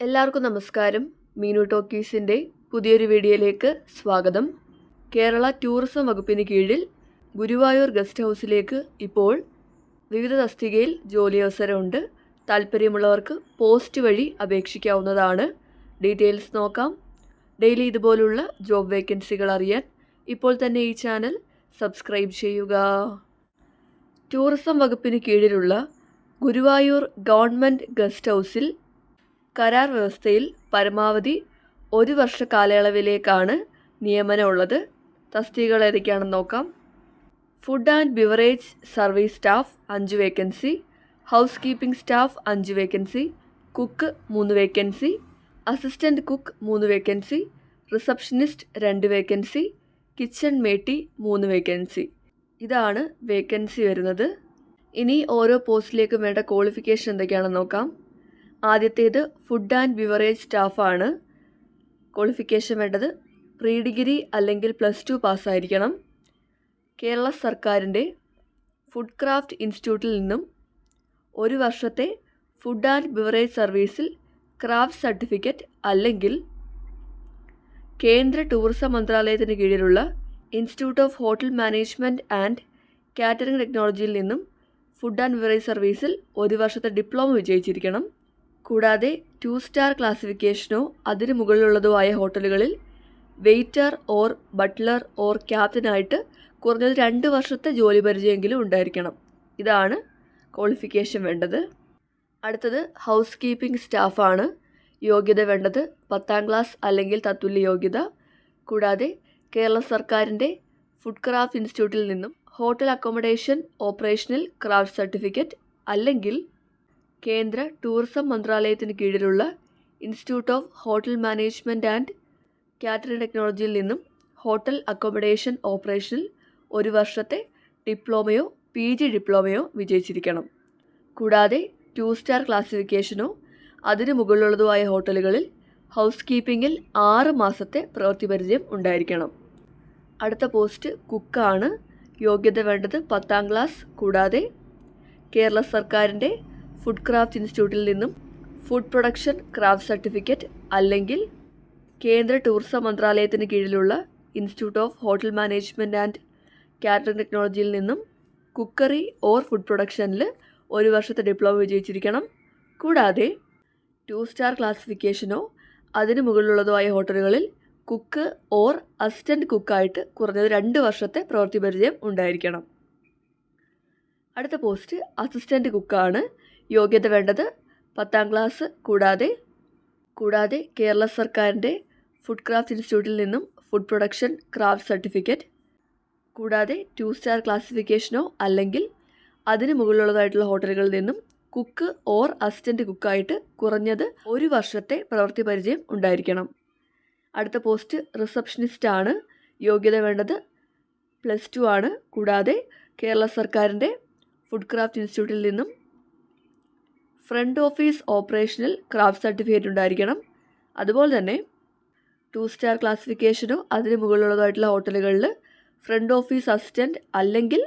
എല്ലാവർക്കും നമസ്കാരം. മീനു ടോക്കീസിന്റെ പുതിയൊരു വീഡിയോയിലേക്ക് സ്വാഗതം. കേരള ടൂറിസം വകുപ്പിന് കീഴിൽ ഗുരുവായൂർ ഗസ്റ്റ് ഹൗസിലേക്ക് ഇപ്പോൾ വിവിധ തസ്തികയിൽ ജോലി അവസരമുണ്ട് താല്പര്യമുള്ളവർക്ക് പോസ്റ്റ് വഴി അപേക്ഷിക്കാവുന്നതാണ്. ഡീറ്റെയിൽസ് നോക്കാം. ഡെയിലി ഇതുപോലുള്ള ജോബ് വേക്കൻസികൾ അറിയാൻ ഇപ്പോൾ തന്നെ ഈ ചാനൽ സബ്സ്ക്രൈബ് ചെയ്യുക. ടൂറിസം വകുപ്പിന് കീഴിലുള്ള ഗുരുവായൂർ ഗവൺമെന്റ് ഗസ്റ്റ് ഹൗസിൽ കരാർ വ്യവസ്ഥയിൽ പരമാവധി ഒരു വർഷ കാലയളവിലേക്കാണ് നിയമനമുള്ളത്. തസ്തികകൾ ഏതൊക്കെയാണെന്ന് നോക്കാം. Food and beverage service staff അഞ്ച് വേക്കൻസി ഹൗസ് കീപ്പിംഗ് സ്റ്റാഫ് അഞ്ച് വേക്കൻസി കുക്ക് മൂന്ന് വേക്കൻസി അസിസ്റ്റന്റ് കുക്ക് മൂന്ന് വേക്കൻസി റിസപ്ഷനിസ്റ്റ് രണ്ട് വേക്കൻസി കിച്ചൺ മേട്ടി മൂന്ന് വേക്കൻസി ഇതാണ് വേക്കൻസി വരുന്നത്. ഇനി ഓരോ പോസ്റ്റിലേക്കും വേണ്ട ക്വാളിഫിക്കേഷൻ എന്തൊക്കെയാണെന്ന് നോക്കാം. ആദ്യത്തേത് ഫുഡ് ആൻഡ് ബിവറേജ് സ്റ്റാഫാണ് ക്വാളിഫിക്കേഷൻ വേണ്ടത് പ്രീ ഡിഗ്രി അല്ലെങ്കിൽ പ്ലസ് ടു പാസ്സായിരിക്കണം കേരള സർക്കാരിന്റെ ഫുഡ് ക്രാഫ്റ്റ് ഇൻസ്റ്റിറ്റ്യൂട്ടിൽ നിന്നും ഒരു വർഷത്തെ ഫുഡ് ആൻഡ് ബിവറേജ് സർവീസിൽ ക്രാഫ്റ്റ് സർട്ടിഫിക്കറ്റ് അല്ലെങ്കിൽ കേന്ദ്ര ടൂറിസം മന്ത്രാലയത്തിന് കീഴിലുള്ള institute of hotel management and catering ടെക്നോളജിയിൽ നിന്നും ഫുഡ് ആൻഡ് ബിവറേജ് സർവീസിൽ ഒരു വർഷത്തെ ഡിപ്ലോമ വിജയിച്ചിരിക്കണം. കൂടാതെ ടു സ്റ്റാർ ക്ലാസിഫിക്കേഷനോ അതിന് മുകളിലുള്ളതോ ആയ ഹോട്ടലുകളിൽ വെയ്റ്റർ ഓർ ബട്ട്ലർ ഓർ ക്യാപ്റ്റനായിട്ട് കുറഞ്ഞത് രണ്ട് വർഷത്തെ ജോലി പരിചയമെങ്കിലും ഉണ്ടായിരിക്കണം. ഇതാണ് ക്വാളിഫിക്കേഷൻ വേണ്ടത്. അടുത്തത് ഹൗസ് കീപ്പിംഗ് സ്റ്റാഫാണ് യോഗ്യത വേണ്ടത് പത്താം ക്ലാസ് അല്ലെങ്കിൽ തത്തുല്യ യോഗ്യത. കൂടാതെ കേരള സർക്കാരിന്റെ ഫുഡ് ക്രാഫ്റ്റ് ഇൻസ്റ്റിറ്റ്യൂട്ടിൽ നിന്നും hotel accommodation operational craft certificate അല്ലെങ്കിൽ കേന്ദ്ര ടൂറിസം മന്ത്രാലയത്തിന് കീഴിലുള്ള institute of hotel management and catering ടെക്നോളജിയിൽ നിന്നും ഹോട്ടൽ അക്കോമഡേഷൻ ഓപ്പറേഷനിൽ ഒരു വർഷത്തെ ഡിപ്ലോമയോ പി ജി ഡിപ്ലോമയോ വിജയിച്ചിരിക്കണം. കൂടാതെ ടു സ്റ്റാർ ക്ലാസിഫിക്കേഷനോ അതിനു മുകളിലുള്ളതോ ആയ ഹോട്ടലുകളിൽ ഹൗസ് കീപ്പിങ്ങിൽ ആറ് മാസത്തെ പ്രവൃത്തി പരിചയം ഉണ്ടായിരിക്കണം. അടുത്ത പോസ്റ്റ് കുക്കാണ്. യോഗ്യത വേണ്ടത് പത്താം ക്ലാസ്. കൂടാതെ കേരള സർക്കാരിന്റെ ഫുഡ് ക്രാഫ്റ്റ് ഇൻസ്റ്റിറ്റ്യൂട്ടിൽ നിന്നും ഫുഡ് പ്രൊഡക്ഷൻ ക്രാഫ്റ്റ് സർട്ടിഫിക്കറ്റ് അല്ലെങ്കിൽ കേന്ദ്ര ടൂറിസം മന്ത്രാലയത്തിന് കീഴിലുള്ള institute of hotel management and catering ടെക്നോളജിയിൽ നിന്നും കുക്കറി ഓർ ഫുഡ് പ്രൊഡക്ഷനിൽ ഒരു വർഷത്തെ ഡിപ്ലോമ വിജയിച്ചിരിക്കണം. കൂടാതെ ടു സ്റ്റാർ ക്ലാസിഫിക്കേഷനോ അതിന് മുകളിലുള്ളതോ ആയ ഹോട്ടലുകളിൽ കുക്ക് ഓർ അസിസ്റ്റന്റ് കുക്കായിട്ട് കുറഞ്ഞത് രണ്ട് വർഷത്തെ പ്രവൃത്തി പരിചയം ഉണ്ടായിരിക്കണം. അടുത്ത പോസ്റ്റ് അസിസ്റ്റന്റ് കുക്കാണ് യോഗ്യത വേണ്ടത് പത്താം ക്ലാസ് കൂടാതെ കൂടാതെ കേരള സർക്കാരിന്റെ ഫുഡ് ക്രാഫ്റ്റ് ഇൻസ്റ്റിറ്റ്യൂട്ടിൽ നിന്നും ഫുഡ് പ്രൊഡക്ഷൻ ക്രാഫ്റ്റ് സർട്ടിഫിക്കറ്റ് കൂടാതെ ടു സ്റ്റാർ ക്ലാസിഫിക്കേഷനോ അല്ലെങ്കിൽ അതിന് മുകളിലുള്ളതായിട്ടുള്ള ഹോട്ടലുകളിൽ നിന്നും കുക്ക് ഓർ അസിസ്റ്റന്റ് കുക്കായിട്ട് കുറഞ്ഞത് ഒരു വർഷത്തെ പ്രവൃത്തി പരിചയം ഉണ്ടായിരിക്കണം. അടുത്ത പോസ്റ്റ് റിസപ്ഷനിസ്റ്റ് ആണ്. യോഗ്യത വേണ്ടത് പ്ലസ് ടു ആണ്. കൂടാതെ കേരള സർക്കാരിന്റെ ഫുഡ് ക്രാഫ്റ്റ് ഇൻസ്റ്റിറ്റ്യൂട്ടിൽ നിന്നും ഫ്രണ്ട് ഓഫീസ് ഓപ്പറേഷനിൽ ക്രാഫ്റ്റ് സർട്ടിഫിക്കറ്റ് ഉണ്ടായിരിക്കണം. അതുപോലെ തന്നെ ടു സ്റ്റാർ ക്ലാസിഫിക്കേഷനോ അതിന് മുകളിലുള്ളതായിട്ടുള്ള ഹോട്ടലുകളിൽ ഫ്രണ്ട് ഓഫീസ് അസിസ്റ്റന്റ് അല്ലെങ്കിൽ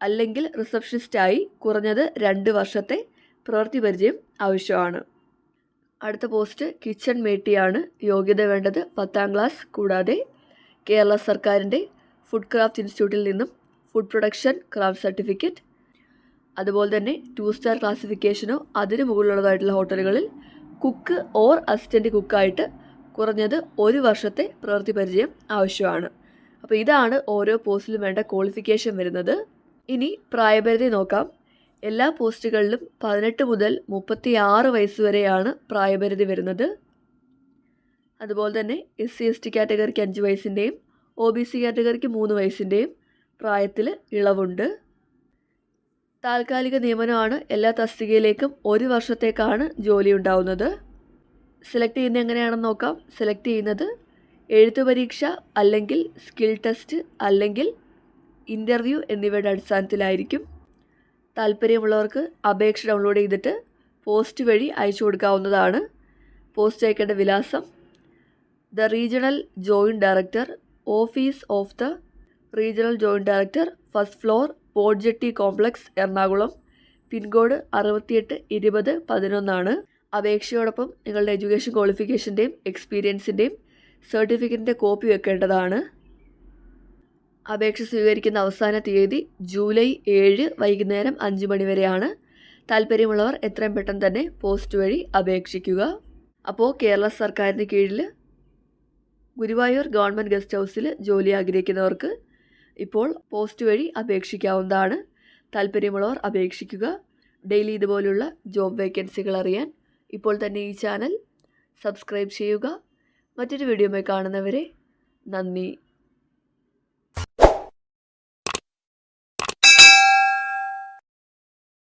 അല്ലെങ്കിൽ റിസപ്ഷനിസ്റ്റായി കുറഞ്ഞത് രണ്ട് വർഷത്തെ പ്രവൃത്തി പരിചയം ആവശ്യമാണ്. അടുത്ത പോസ്റ്റ് കിച്ചൺ മേട്ടിയാണ് യോഗ്യത വേണ്ടത് പത്താം ക്ലാസ്. കൂടാതെ കേരള സർക്കാരിന്റെ ഫുഡ് ക്രാഫ്റ്റ് ഇൻസ്റ്റിറ്റ്യൂട്ടിൽ നിന്നും ഫുഡ് പ്രൊഡക്ഷൻ ക്രാഫ്റ്റ് സർട്ടിഫിക്കറ്റ് അതുപോലെ തന്നെ ടു സ്റ്റാർ ക്ലാസിഫിക്കേഷനോ അതിന് മുകളിലുള്ളതായിട്ടുള്ള ഹോട്ടലുകളിൽ കുക്ക് ഓർ അസിസ്റ്റന്റ് കുക്കായിട്ട് കുറഞ്ഞത് ഒരു വർഷത്തെ പ്രവൃത്തി പരിചയം ആവശ്യമാണ്. അപ്പോൾ ഇതാണ് ഓരോ പോസ്റ്റിലും വേണ്ട ക്വാളിഫിക്കേഷൻ വരുന്നത്. ഇനി പ്രായപരിധി നോക്കാം. എല്ലാ പോസ്റ്റുകളിലും പതിനെട്ട് മുതൽ മുപ്പത്തി ആറ് വയസ്സ് വരെയാണ് പ്രായപരിധി വരുന്നത്. അതുപോലെ തന്നെ എസ് സി എസ് ടി കാറ്റഗറിക്ക് അഞ്ച് വയസ്സിന്റെയും ഒ ബി സി കാറ്റഗറിക്ക് മൂന്ന് വയസ്സിന്റെയും പ്രായത്തിൽ ഇളവുണ്ട്. താൽക്കാലിക നിയമനമാണ് എല്ലാ തസ്തികയിലേക്കും ഒരു വർഷത്തേക്കാണ് ജോലി ഉണ്ടാവുന്നത്. സെലക്ട് ചെയ്യുന്നത് എങ്ങനെയാണെന്ന് നോക്കാം. സെലക്ട് ചെയ്യുന്നത് എഴുത്തു പരീക്ഷ അല്ലെങ്കിൽ സ്കിൽ ടെസ്റ്റ് അല്ലെങ്കിൽ ഇന്റർവ്യൂ എന്നിവയുടെ അടിസ്ഥാനത്തിലായിരിക്കും. താല്പര്യമുള്ളവർക്ക് അപേക്ഷ ഡൗൺലോഡ് ചെയ്തിട്ട് പോസ്റ്റ് വഴി അയച്ചു കൊടുക്കാവുന്നതാണ്. പോസ്റ്റ് അയക്കേണ്ട വിലാസം the regional joint director office of the regional joint director first floor boat jetty complex Ernakulam pin code അറുപത്തിയെട്ട് ഇരുപത് പതിനൊന്നാണ്. അപേക്ഷയോടൊപ്പം നിങ്ങളുടെ എഡ്യൂക്കേഷൻ ക്വാളിഫിക്കേഷന്റെയും എക്സ്പീരിയൻസിന്റെയും സർട്ടിഫിക്കറ്റിന്റെ കോപ്പി വെക്കേണ്ടതാണ്. അപേക്ഷ സ്വീകരിക്കുന്ന അവസാന തീയതി ജൂലൈ ഏഴ് വൈകുന്നേരം അഞ്ച് മണിവരെയാണ് താല്പര്യമുള്ളവർ എത്രയും പെട്ടെന്ന് തന്നെ പോസ്റ്റ് വഴി അപേക്ഷിക്കുക. അപ്പോൾ കേരള സർക്കാരിന് കീഴിൽ ഗുരുവായൂർ ഗവൺമെന്റ് ഗസ്റ്റ് ഹൗസിൽ ജോലി ആഗ്രഹിക്കുന്നവർക്ക് ഇപ്പോൾ പോസ്റ്റ് വഴി അപേക്ഷിക്കാവുന്നതാണ്. താല്പര്യമുള്ളവർ അപേക്ഷിക്കുക. ഡെയിലി ഇതുപോലുള്ള ജോബ് വേക്കൻസികൾ അറിയാൻ ഇപ്പോൾ തന്നെ ഈ ചാനൽ സബ്സ്ക്രൈബ് ചെയ്യുക. മറ്റൊരു വീഡിയോമായി കാണുന്നവരെ നന്ദി.